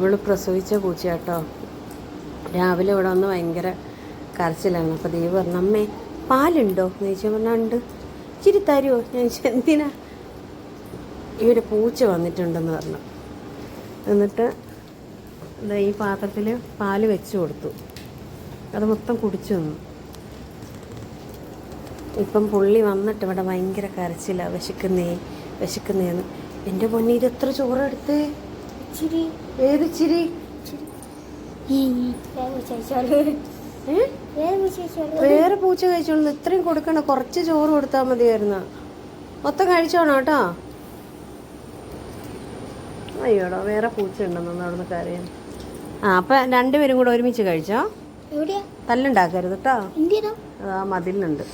ഇവൾ പ്രസവിച്ച പൂച്ചയാട്ടോ. രാവിലെ ഇവിടെ വന്ന് ഭയങ്കര കരച്ചിലാണ്. അപ്പോൾ ദൈവം പറഞ്ഞു അമ്മേ പാലുണ്ടോ? എന്ന് ചോദിച്ചാൽ പറഞ്ഞാൽ ഉണ്ട്. ഇച്ചിരി തരുമോ ഞാൻ എന്തിനാ? ഇവിടെ പൂച്ച വന്നിട്ടുണ്ടെന്ന് പറഞ്ഞു. എന്നിട്ട് ഈ പാത്രത്തിൽ പാൽ വെച്ച് കൊടുത്തു. അത് മൊത്തം കുടിച്ചു വന്നു ഇപ്പം പുള്ളി വന്നിട്ട് ഇവിടെ ഭയങ്കര കരച്ചില്ല വിശക്കുന്നേ വിശക്കുന്നേന്ന്. എന്റെ പൊന്നി ഇത് എത്ര ചോറെടുത്തേ ഇച്ചിരി. ഏത് ചിരി വേറെ പൂച്ച കഴിച്ചോളൂ. ഇത്രയും കൊടുക്കണ കുറച്ച് ചോറ് കൊടുത്താൽ മതിയായിരുന്നു. മൊത്തം കഴിച്ചോണം കേട്ടോ. അയ്യോടോ വേറെ പൂച്ച ഉണ്ടെന്ന് അവിടുന്ന് കാര്യം ആ അപ്പൊ രണ്ടുപേരും കൂടെ ഒരുമിച്ച് കഴിച്ചോ? തല്ലുണ്ടാക്കരുത് കേട്ടോ. അതാ ആ മതിലുണ്ട്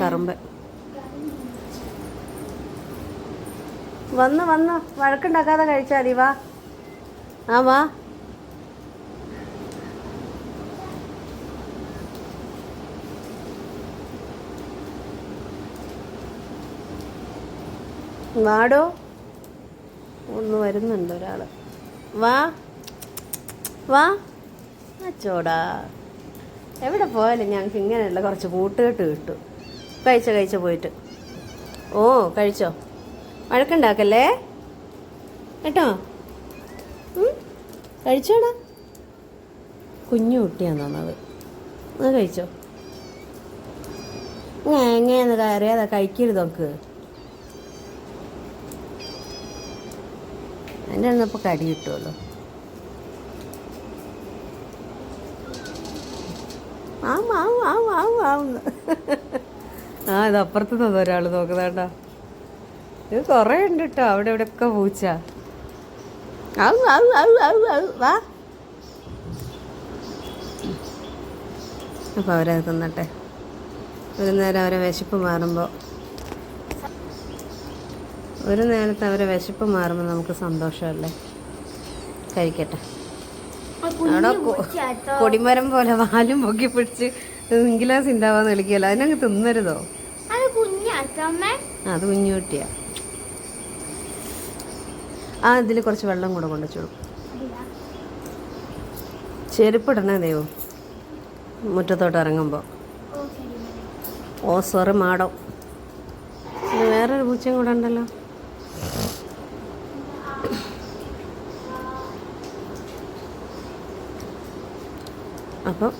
കറുമ്പ്. വന്ന് വന്ന്. വഴക്കുണ്ടാക്കാതെ കഴിച്ചാൽ മതി വാ. ആ വാ. വാടോ. ഒന്ന് വരുന്നുണ്ട് ഒരാൾ വാ. വാ. അച്ചോടാ എവിടെ പോയാലും ഞങ്ങൾക്ക് ഇങ്ങനെയുള്ള കുറച്ച് കൂട്ടുകെട്ട് കിട്ടും. കഴിച്ച കഴിച്ച പോയിട്ട്. ഓ കഴിച്ചോ. വഴക്കുണ്ടാക്കല്ലേ? കേട്ടോ? കഴിച്ചോടാ. കുഞ്ഞു കുട്ടിയാണ് തന്നത് അത് കഴിച്ചോ? എങ്ങനെയെന്ന് കയറിയാതാ കഴിക്കരുത് നമുക്ക് എന്റെ അന്നപ്പോൾ കടി കിട്ടുമല്ലോ ആവും ആവും ആവും ആവുന്ന് ആ ഇത് അപ്പുറത്ത് നിന്ന് ഒരാൾ നോക്കുന്നേട്ടാ ഇത് കുറേ ഉണ്ട് കേട്ടോ അവിടെ ഇവിടെയൊക്കെ പൂച്ച. ആവും ആവും ആവും ആവും ആവും വാ. അപ്പോൾ അവരത് തിന്നട്ടെ. ഒരു നേരം അവരെ വിശപ്പ് മാറുമ്പോൾ ഒരു നേരത്തെ അവരെ വിശപ്പ് മാറുമ്പോൾ നമുക്ക് സന്തോഷമല്ലേ? കഴിക്കട്ടെ. അവിടെ കൊടിമരം പോലെ വാലും പൊക്കി പിടിച്ച് ഇംഗ്ലാസ് ഉണ്ടാവാന്ന് വിളിക്കല്ലോ അതിനങ്ങ് തിന്നരുതോ? അത് അത് കുഞ്ഞുകുട്ടിയാ ആ ഇതിൽ കുറച്ച് വെള്ളം കൂടെ കൊണ്ടുവച്ചോളൂ ചെരുപ്പിടണേ ദൈവം. മുറ്റത്തോട്ട് ഇറങ്ങുമ്പോൾ. Oh sorry madam. വേറൊരു പൂച്ചയും കൂടെ ഉണ്ടല്ലോ. അപ്പം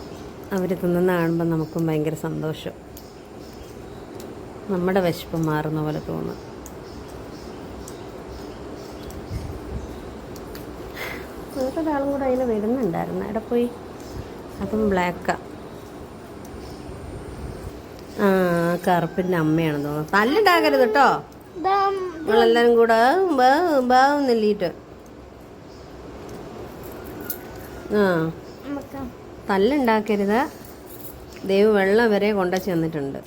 അവർ തിന്നുന്ന കാണുമ്പോൾ നമുക്കും ഭയങ്കര സന്തോഷം. നമ്മുടെ വിശപ്പ് മാറുന്ന പോലെ തോന്നും. വേറൊരാളും കൂടെ അതിൽ വരുന്നുണ്ടായിരുന്നു. അവിടെ പോയി? അപ്പം ബ്ലാക്കാ ആ. കറുപ്പിന്റെ അമ്മയാണെന്ന് തോന്നുന്നു. തല്ലുണ്ടാക്കരുത് കേട്ടോ നമ്മളെല്ലാരും കൂടെ ബാവും നെല്ലിയിട്ട് ആ. തല്ലുണ്ടാക്കരുത്. ദൈവം വെള്ളം വരെ കൊണ്ട ചെന്നിട്ടുണ്ട്.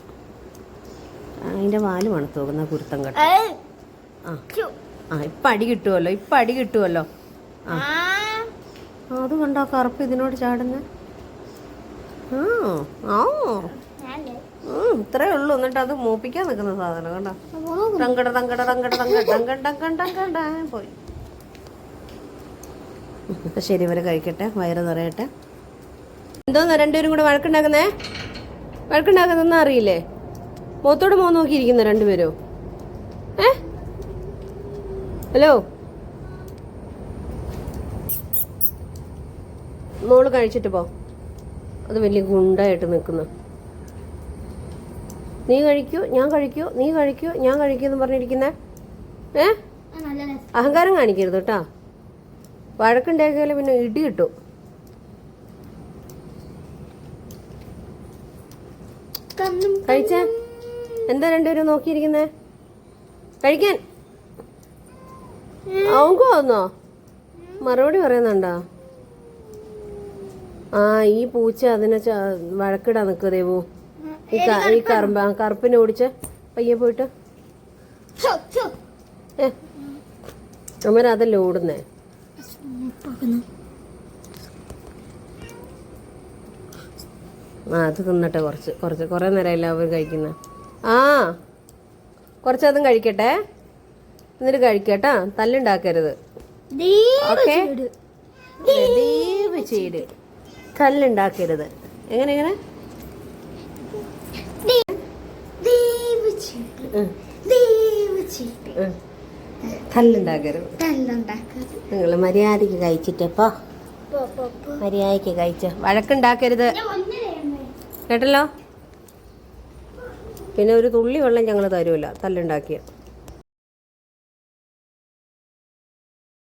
അതിന്റെ വാൽ മണത്ത് നോക്കുന്ന കുരുത്തം കേട്ടോ ആ. ആ ഇപ്പം അടി കിട്ടുമല്ലോ ഇപ്പം അടി കിട്ടുമല്ലോ ആ, അത് കണ്ടോ കറുപ്പ് ഇതിനോട് ചാടുന്ന? ഇത്രേ ഉള്ളൂ. എന്നിട്ട് അത് മൂപ്പിക്കാൻ നിൽക്കുന്ന സാധനം കണ്ടോ? തങ്കട തങ്കട തങ്കട തങ്കട ടങ്കൻ ടങ്കണ്ട പോയി. ശരി ഇവരെ കഴിക്കട്ടെ. വയറ് നിറയട്ടെ. എന്തോന്ന് രണ്ടുപേരും കൂടെ വഴക്കുണ്ടാക്കുന്നേ? വഴക്കുണ്ടാക്കുന്നൊന്നും അറിയില്ലേ? മുഖത്തോട് മുഖം നോക്കിയിരിക്കുന്ന രണ്ടുപേരും. ഏ? ഹലോ? മോൾ കഴിച്ചിട്ട് പോ. അത് വലിയ ഗുണ്ടായിട്ട് നിൽക്കുന്നു. നീ കഴിക്കൂ ഞാൻ കഴിക്കൂ നീ കഴിക്കൂ ഞാൻ കഴിക്കൂ എന്ന് പറഞ്ഞിരിക്കുന്നേ? ഏ? അഹങ്കാരം കാണിക്കരുത് കേട്ടാ. വഴക്കുണ്ടാക്കിയാൽ പിന്നെ ഇടി കിട്ടും. കഴിച്ച? എന്താ രണ്ടുപേരും നോക്കിയിരിക്കുന്നേ? കഴിക്കാൻ? അവങ്കോ വന്നോ? മറുപടി പറയുന്നുണ്ടോ? ആ ഈ പൂച്ച അതിനെ വഴക്കിടാ വഴക്കിടാൻ നിൽക്കുക ദേവു. ഈ ഈ കറുമ്പ കറുപ്പിനെ ഓടിച്ച് പയ്യെ പോയിട്ട്. ഏ അമ്മ അതല്ലേ ഓടുന്നേ. ആ അത് തിന്നട്ടെ കുറച്ച് കുറച്ച് കുറേ നേരമല്ല അവർ കഴിക്കുന്ന. ആ കുറച്ച് അതും കഴിക്കട്ടെ. എന്നിട്ട് കഴിക്കട്ടാ തല്ലുണ്ടാക്കരുത്. ഓക്കെ? ചെയ്ത് കല്ലുണ്ടാക്കരുത്. എങ്ങനെ എങ്ങനെ. കല്ലുണ്ടാക്കരുത്. നിങ്ങൾ മര്യാദയ്ക്ക് കഴിച്ചിട്ടപ്പോ മര്യാദയ്ക്ക് കഴിച്ച. വഴക്കുണ്ടാക്കരുത്. കേട്ടല്ലോ? പിന്നെ ഒരു തുള്ളി വെള്ളം ഞങ്ങൾ തരുമല്ലോ തല്ലുണ്ടാക്കിയ.